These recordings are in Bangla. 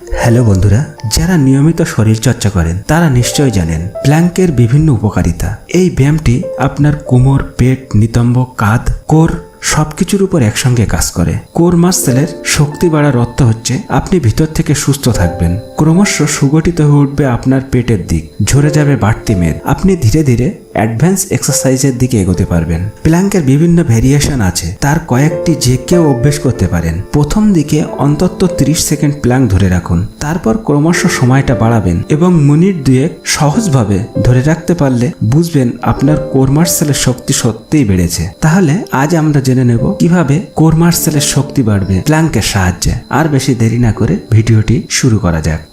হ্যালো বন্ধুরা, যারা নিয়মিত শরীর চর্চা করেন, তারা নিশ্চয়ই জানেন প্ল্যাঙ্কের বিভিন্ন উপকারিতা। এই ব্যায়ামটি আপনার কোমর, পেট, নিতম্ব, কাঁধ, কোর, সবকিছুর উপর একসঙ্গে কাজ করে। কোর মাসেলের শক্তি বাড়ার অর্থ হচ্ছে আপনি ভিতর থেকে সুস্থ থাকবেন। ক্রমশ সুগঠিত হয়ে উঠবে আপনার পেটের দিক। ঝরে যাবে বাড়তি মেদ। আপনি ধীরে ধীরে অ্যাডভান্স এক্সারসাইজের দিকে এগোতে পারবেন। প্ল্যাঙ্কের বিভিন্ন ভেরিয়েশন আছে। তার কয়েকটি যে কেউ অভ্যেস করতে পারেন। প্রথম দিকে অন্তত 30 সেকেন্ড প্ল্যাঙ্ক ধরে রাখুন। তারপর ক্রমশ সময়টা বাড়াবেন এবং মিনিট দুয়েক সহজভাবে ধরে রাখতে পারলে বুঝবেন আপনার কোর মার্সেলের শক্তি সত্যিই বেড়েছে। তাহলে আজ আমরা জেনে নেব কীভাবে কোর মার্সেলের শক্তি বাড়বে প্ল্যাঙ্কের সাহায্যে। আর বেশি দেরি না করে ভিডিওটি শুরু করা যাক।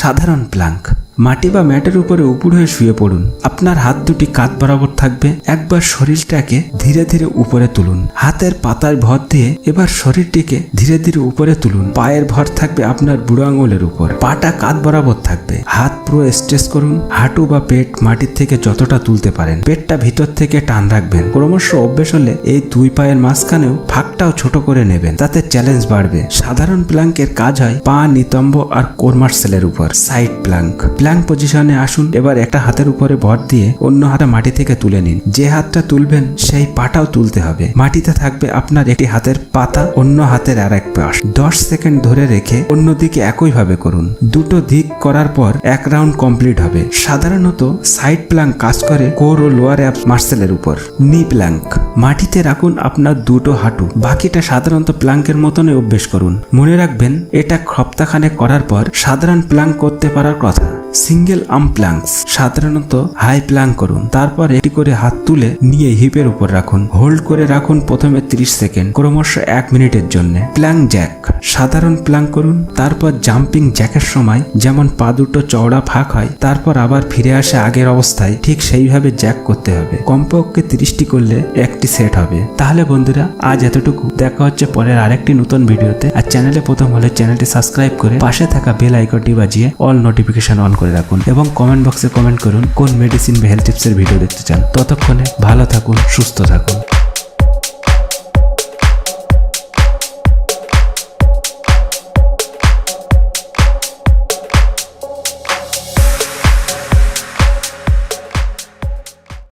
সাধারণ প্লাঙ্ক। মাটি বা ম্যাটের উপরে উপুড় হয়ে শুয়ে পড়ুন। আপনার হাত দুটি কাঁধ বরাবর থাকবে, একবার শরীরটাকে ধীরে ধীরে উপরে তুলুন। হাতের পাতায় ভর দিয়ে এবার শরীরটিকে ধীরে ধীরে উপরে তুলুন। পায়ের ভর থাকবে আপনার বুড়ো আঙুলের উপর। পাটা কাঁধ বরাবর থাকবে। হাত পুরো স্ট্রেস করুন। হাঁটু বা পেট মাটির থেকে যতটা তুলতে পারেন। পেটটা ভিতর থেকে টান রাখবেন। ক্রমশ অভ্যেস হলে এই দুই পায়ের মাঝখানেও ফাঁকটাও ছোট করে নেবেন। তাতে চ্যালেঞ্জ বাড়বে। সাধারণ প্ল্যাঙ্কের কাজ হয় পা, নিতম্ব আর কোরমার্সেলের উপর। সাইড প্ল্যাঙ্ক প্ল্যাঙ্ক পজিশনে আসুন। এবার একটা হাতের উপরে ভর দিয়ে অন্য হাতে মাটি থেকে তুলে নিন। যে হাতটা তুলবেন, সেই পাটাও তুলতে হবে। মাটিতে থাকবে আপনার একটি হাতের পাতা, অন্য হাতের আর এক পাশ। দশ সেকেন্ড ধরে রেখে অন্যদিকে একইভাবে করুন। দুটো দিক করার পর এক রাউন্ড কমপ্লিট হবে। সাধারণত সাইড প্ল্যাঙ্ক কাজ করে কোর ও লোয়ার অ্যাপ মার্সেলের উপর। নি প্ল্যাঙ্ক মাটিতে রাখুন আপনার দুটো হাঁটু। বাকিটা সাধারণত প্ল্যাঙ্কের মতনই অভ্যেস করুন। মনে রাখবেন, এটা সপ্তাহখানেক করার পর সাধারণ প্ল্যাঙ্ক করতে পারার কথা। সিঙ্গেল আর্ম প্ল্যাঙ্কস সাধারণত হাই প্ল্যাঙ্ক করুন। তারপর একটি করে হাত তুলে নিয়ে হিপের উপর রাখুন। হোল্ড করে রাখুন প্রথমে 30 সেকেন্ড, ক্রমশ এক মিনিটের জন্য। Planck Jack. সাধারণ প্ল্যাঙ্ক করুন। তারপর জাম্পিং জ্যাকের সময় যেমন পা দুটো চওড়া ফাঁক হয়, তারপর আবার ফিরে আসে আগের অবস্থায় ঠিক সেইভাবে জ্যাক করতে হবে। কমপক্ষে তিরিশটি করলে একটি সেট হবে। তাহলে বন্ধুরা, আজ এতটুকু। দেখা হচ্ছে পরের আরেকটি নতুন ভিডিওতে। আর চ্যানেলে প্রথম হলে চ্যানেলটি সাবস্ক্রাইব করে পাশে থাকা বেল আইকনটি বাজিয়ে অল নোটিফিকেশন অন করে রাখুন এবং কমেন্ট বক্সে কমেন্ট করুন কোন মেডিসিন বা হেলথ টিপসের ভিডিও দেখতে চান। ততক্ষণে ভালো থাকুন, সুস্থ থাকুন।